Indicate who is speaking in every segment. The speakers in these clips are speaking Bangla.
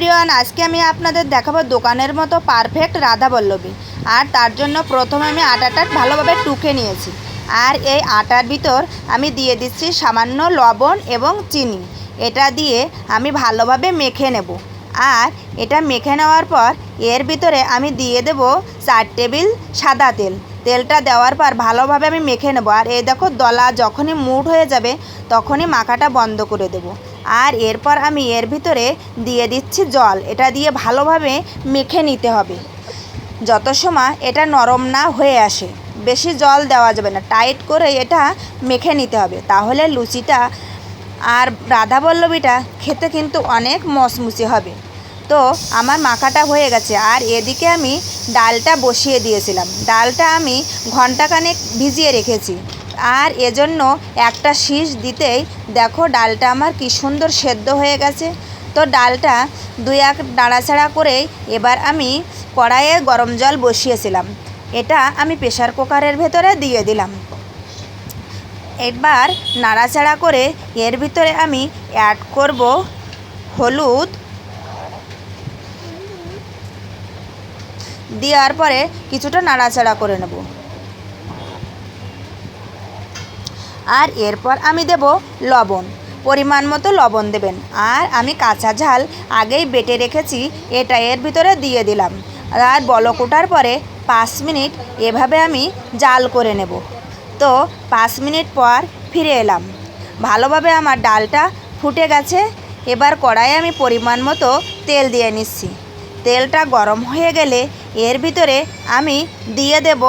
Speaker 1: এভরিওয়ান, আজকে আমি আপনাদের দেখাবো দোকানের মতো পারফেক্ট রাধা বল্লভী আর তার জন্য প্রথমে আমি আটাটা ভালোভাবে টুকে নিয়েছি। আর এই আটার ভিতর আমি দিয়ে দিচ্ছি সামান্য লবণ এবং চিনি। এটা দিয়ে আমি ভালোভাবে মেখে নেব। আর এটা মেখে নেওয়ার পর এর ভিতরে আমি দিয়ে দেব চার টেবিল সাদা তেল। তেলটা দেওয়ার পর ভালোভাবে আমি মেখে নেব। আর এই দেখো, দলা যখনই মুড হয়ে যাবে, তখনই মাখাটা বন্ধ করে দেব। আর এরপর আমি এর ভিতরে দিয়ে দিচ্ছি জল। এটা দিয়ে ভালোভাবে মেখে নিতে হবে। যত সময় এটা নরম না হয়ে আসে, বেশি জল দেওয়া যাবে না। টাইট করে এটা মেখে নিতে হবে। তাহলে লুচিটা আর রাধা বল্লবীটা খেতে কিন্তু অনেক মচমুচে হবে। তো আমার মাখাটা হয়ে গেছে। আর এদিকে আমি ডালটা বসিয়ে দিয়েছিলাম। ডালটা আমি ঘন্টাখানেক ভিজিয়ে রেখেছি। আর এজন্য একটা শীষ দিতেই দেখো ডালটা আমার কি সুন্দর সেদ্ধ হয়ে গেছে। তো ডালটা দুই এক নাড়াচাড়া করেই এবার আমি কড়াইয়ে গরম জল বসিয়েছিলাম। এটা আমি প্রেশার কুকারের ভেতরে দিয়ে দিলাম। এবার নাড়াচাড়া করে এর ভিতরে আমি অ্যাড করব হলুদ। দেওয়ার পরে কিছুটা নাড়াচাড়া করে নেব। আর এরপর আমি দেব লবণ। পরিমাণ মতো লবণ দেবেন। আর আমি কাঁচা ঝাল আগেই বেটে রেখেছি এটা এর ভিতরে দিয়ে দিলাম। আর বলক ওঠার পরে পাঁচ মিনিট এভাবে আমি জাল করে নেব। তো পাঁচ মিনিট পর ফিরে এলাম। ভালোভাবে আমার ডালটা ফুটে গেছে। এবার কড়াইয়ে আমি পরিমাণ মতো তেল দিয়ে নিচ্ছি। তেলটা গরম হয়ে গেলে এর ভিতরে আমি দিয়ে দেব।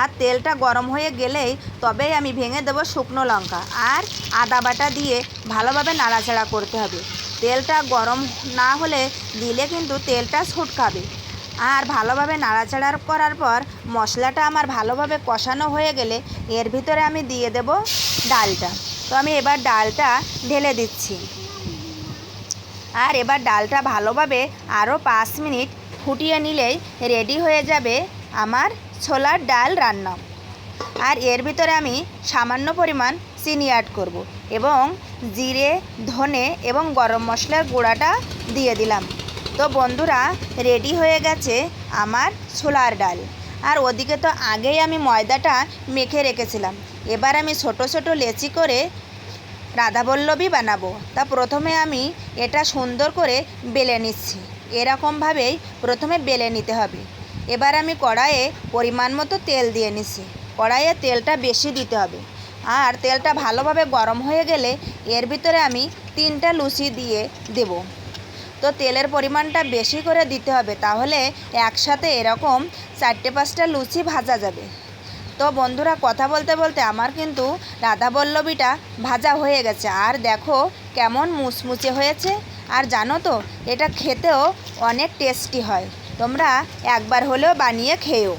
Speaker 1: আর তেলটা গরম হয়ে গেলেই তবেই আমি ভেঙে দেবো শুকনো লঙ্কা। আর আদা বাটা দিয়ে ভালোভাবে নাড়াচাড়া করতে হবে। তেলটা গরম না হলে দিলে কিন্তু তেলটা ছুটকাবে। আর ভালোভাবে নাড়াচাড়া করার পর মশলাটা আমার ভালোভাবে কষানো হয়ে গেলে এর ভিতরে আমি দিয়ে দেব ডালটা। তো আমি এবার ডালটা ঢেলে দিচ্ছি। আর এবার ডালটা ভালোভাবে আরও পাঁচ মিনিট ফুটিয়ে নিলেই রেডি হয়ে যাবে আমার ছোলার ডাল রান্না। আর এর ভিতরে আমি সামান্য পরিমাণ চিনি অ্যাড করব এবং জিরে, ধনে এবং গরম মশলার গুঁড়াটা দিয়ে দিলাম। তো বন্ধুরা রেডি হয়ে গেছে আমার ছোলার ডাল। আর ওদিকে তো আগেই আমি ময়দাটা মেখে রেখেছিলাম। এবার আমি ছোট ছোট লেচি করে রাধাবল্লভী বানাবো। তা প্রথমে আমি এটা সুন্দর করে বেলে নিচ্ছি। এরকমভাবেই প্রথমে বেলে নিতে হবে। এবার আমি কড়াইয়ে পরিমাণ মতো তেল দিয়ে নিচ্ছি। কড়াইয়ে তেলটা বেশি দিতে হবে। আর তেলটা ভালোভাবে গরম হয়ে গেলে এর ভিতরে আমি তিনটা লুচি দিয়ে দেব। তো তেলের পরিমাণটা বেশি করে দিতে হবে তাহলে একসাথে এরকম চারটে পাঁচটা লুচি ভাজা যাবে। তো বন্ধুরা, কথা বলতে বলতে আমার কিন্তু রাধাবল্লভীটা ভাজা হয়ে গেছে। আর দেখো কেমন মুচমুচে হয়েছে। আর জানো তো, এটা খেতেও অনেক টেস্টি হয়। তোমরা একবার হলেও বানিয়ে খেয়েও।